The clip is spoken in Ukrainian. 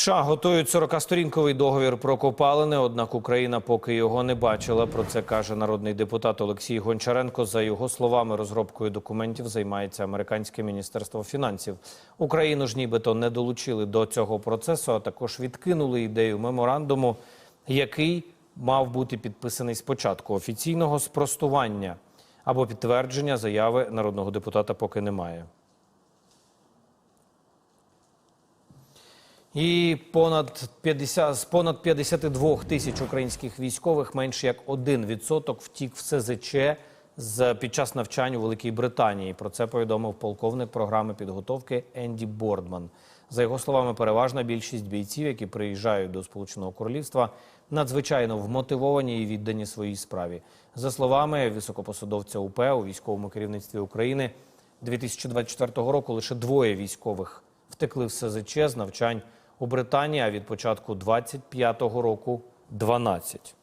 США готують 40-сторінковий договір про копалини, однак Україна поки його не бачила. Про це каже народний депутат Олексій Гончаренко. За його словами, розробкою документів займається американське міністерство фінансів. Україну ж нібито не долучили до цього процесу, а також відкинули ідею меморандуму, який мав бути підписаний спочатку. Офіційного спростування або підтвердження заяви народного депутата поки немає. І понад 50, з понад 52 тисяч українських військових менш як 1% втік в СЗЧ з під час навчань у Великій Британії. Про це повідомив полковник програми підготовки Енді Бордман. За його словами, переважна більшість бійців, які приїжджають до Сполученого Королівства, надзвичайно вмотивовані і віддані своїй справі. За словами високопосадовця УП у військовому керівництві України 2024 року лише двоє військових втекли в СЗЧ з навчань у Британії, а від початку 25-го року 12.